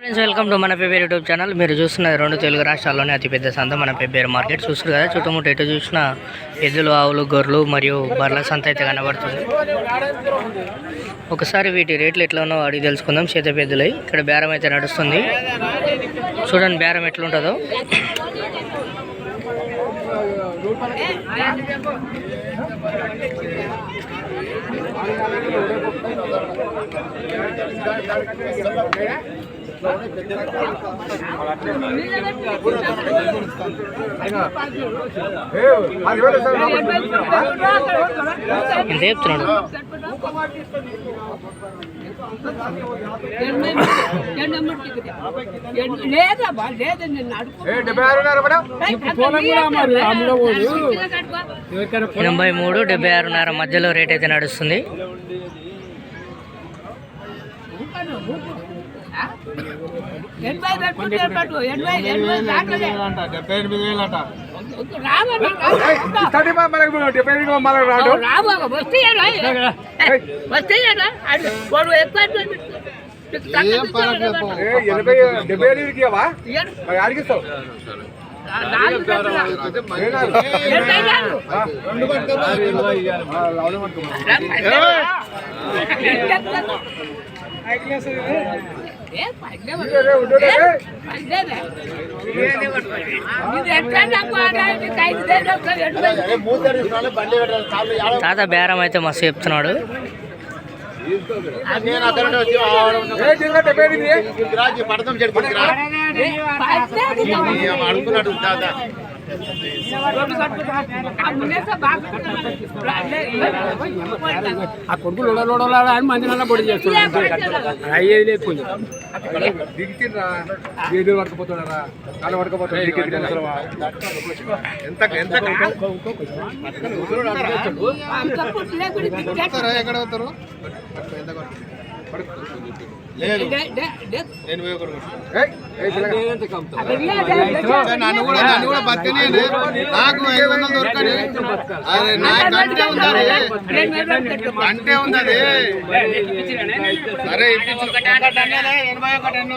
Friends welcome to మన Pebbair YouTube channel మీరు చూస్తున్నది రెండు తెలుగు రాష్ట్రాల్లోనే అతిపెద్ద సంత మన పేరు మార్కెట్ చూస్తారు కదా చుట్టుముట్టు ఎటు చూసిన ఎద్దులు ఆవులు గొర్రెలు మరియు బర్ల సంత అయితే కనబడుతుంది. ఒకసారి వీటి రేట్లు ఎట్లా ఉన్నో అడిగి తెలుసుకుందాం. చేత పెద్దలై ఇక్కడ బేరం అయితే నడుస్తుంది. చూడండి బేరం ఎట్లుంటుందో. చెప్తున్నాడు. లేదా బా నేను అడుగు ఎనభై మూడు డెబ్బై ఆరున్నర మధ్యలో రేట్ అయితే నడుస్తుంది ఎనభై పెట్టుకుంటే పట్టు ఎనభై ఎనభై దాటలే డెబ్బై ఎనిమిది వేలు అంట స్టడీ మనకు డెబ్బై ఎనిమిది మనకు రాడు. ఎనభై డెబ్బై ఎనిమిదికి ఇవ్వవా? మరి అడిగిస్తావు తాత బేరం అయితే మస్తు చెప్తున్నాడు. ఎనిమిది అనుకున్నాడు ఆ కొడుకు లోడలోడ అని మంది నల్ల పొడి చేస్తున్నాడు అయ్యేది లేదు కొంచెం. దిగిరా ఏడు పట్టుకుపోతున్నారా? కాళ్ళు పట్టుకుపోతున్నా ఎంత ఎంత నన్ను కూడా నన్ను కూడా బతికనే నాకు ఐదు వందలు దొరకని. అరే నాకు అంటే ఉంది అంటే ఉంది అది సరే ఇప్పించు. ఎనభై ఒకటి ఎన్నో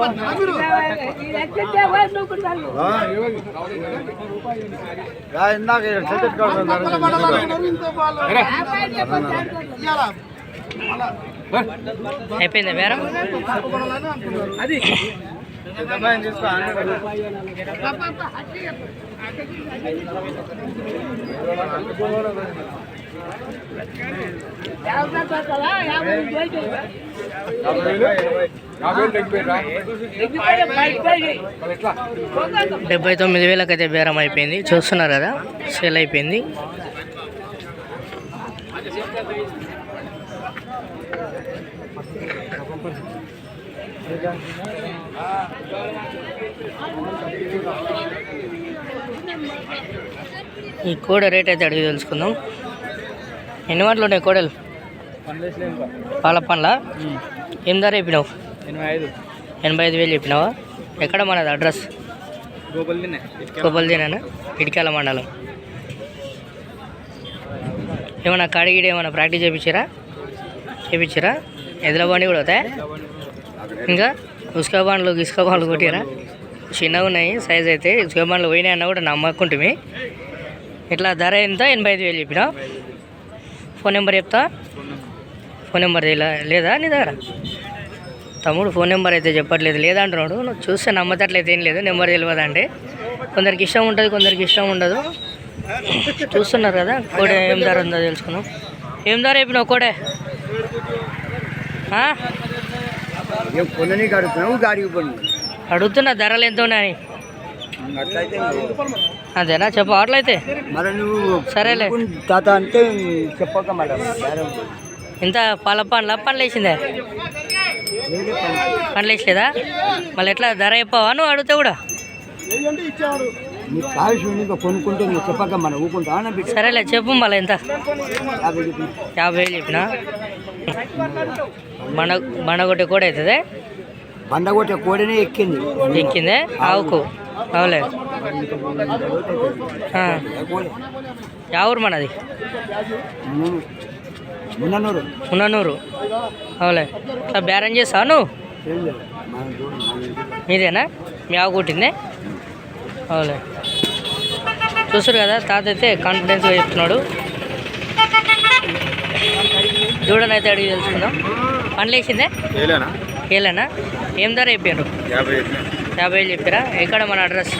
పట్టినా మీరు అయిపోయిందా బేరం డెబ్బై తొమ్మిది వేలకైతే బేరం అయిపోయింది. చూస్తున్నారు కదా సేల్ అయిపోయింది. ఈ కోడ రేట్ అయితే అడిగి తెలుసుకుందాం. ఎన్ని వాటిలు ఉన్నాయి కోడలు? పాల పండ్ల? ఏం ధర చెప్పినావు? ఎనభై ఐదు. ఎనభై ఐదు వేలు చెప్పినావా? ఎక్కడ మనది అడ్రస్? గోపల్ తినే కొబ్బరిదేనా ఇటుకాల మండలం. ఏమన్నా కాడిగిడి ఏమన్నా ప్రాక్టీస్ చేయించారా చేయించారా ఎదుల బండి కూడా అవుతాయి? ఇంకా ఉసుక బాండ్లు ఇసుక బాండ్లు కొట్టిరా? చిన్నగా ఉన్నాయి సైజ్ అయితే. ఇసుక బాండ్లు పోయినాయి అన్న కూడా నమ్మకుంటుంది ఇట్లా ధర ఎంత? ఎనభై ఐదు వేలు చెప్పినా ఫోన్ నెంబర్ చెప్తా? ఫోన్ నెంబర్ ఇలా లేదా నీ దగ్గర? తమ్ముడు ఫోన్ నెంబర్ అయితే చెప్పట్లేదు. లేదంటున్నాడు నువ్వు చూస్తే నమ్మతట్లయితే ఏం లేదు. నెంబర్ తెలియదు అంటే. కొందరికి ఇష్టం ఉంటుంది కొందరికి ఇష్టం ఉండదు. చూస్తున్నారు కదా కోడే ఏం ధర ఉందో తెలుసుకుందాం ఏం ధర చెప్పినావు కోడే? పొందని అడుగుతున్నావు గాడికి పొంది అడుగుతున్నా ధరలు ఎంత ఉన్నాయి అట్లయితే అంతేనా చెప్పు అట్లయితే మరి నువ్వు సరేలే. తాత అంటే చెప్పక మేడం ఇంత పాల పండ్ల? పండ్లు వేసిందే? పండ్లు. వేసలేదా మళ్ళీ ఎట్లా? ధర చెప్పవా? నువ్వు అడిగితే కూడా. మీకు కావాల్సి ఇంకా కొనుక్కుంటే ఇంకా చెప్పక మనం ఊకుంటా సరేలే చెప్పు మళ్ళీ ఎంత? యాభై చెప్పి యాభై వేలు చెప్పిన? బండ బండగొట్టి కూడా అవుతుంది? బండ కొట్టే కోడనే ఎక్కింది. ఎక్కిందే? ఆవుకు? అవులే ఆ. కోడి. యా ఊరు మనది? మున్న- మున్ననూరు. ఉన్ననూరు అవులే ఇట్లా బేరం చేస్తావు నువ్వు? మన మన. మీదేనా? మీ ఆవు కొట్టిందే? అవులే చూసారు కదా తాత అయితే కాన్ఫిడెన్స్గా చెప్తున్నాడు. దూడనైతే అడిగి తెలుసుకుందాం. పండ్లు వేసిందే ఏలేనా? ఏం ధర చెప్పారు యాభై వేలు చెప్పారా? ఎక్కడ మన అడ్రస్?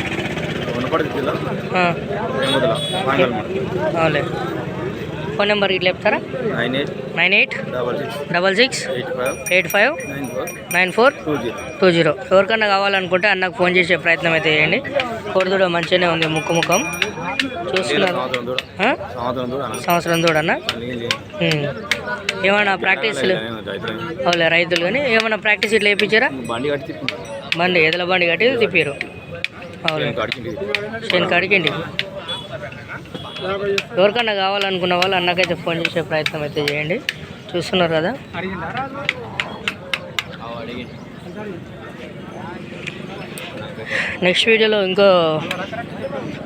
అవులే ఫోన్ నెంబర్ ఇట్లా చెప్తారా? Nine eight nine eight double six double six eight five eight five nine four two zero. ఎవరికన్నా కావాలనుకుంటే అన్నకు ఫోన్ చేసే ప్రయత్నం అయితే చేయండి. కోడిదూడ మంచిగానే ఉంది ముక్కు ముఖం. చూస్తున్నారు. సంవత్సరం దూడన్నా ఏమైనా ప్రాక్టీసులు ఏమన్నా అవులే రైతులు కానీ ఏమన్నా ప్రాక్టీస్ ఇట్లా వేయించారా బండి బండి ఎదల బండి కట్టి తిప్పారు అవులే. కడిచింది ఎవరికన్నా కావాలనుకున్న వాళ్ళు అన్నకైతే ఫోన్ చేసే ప్రయత్నం అయితే చేయండి. చూస్తున్నారు కదా? నెక్స్ట్ వీడియోలో ఇంకో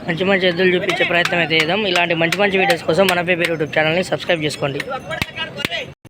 మంచి మంచి ఎద్దులు చూపించే ప్రయత్నం అయితే చేద్దాం. ఇలాంటి మంచి మంచి వీడియోస్ కోసం మన పేపర్ యూట్యూబ్ ఛానల్ని సబ్స్క్రైబ్ చేసుకోండి.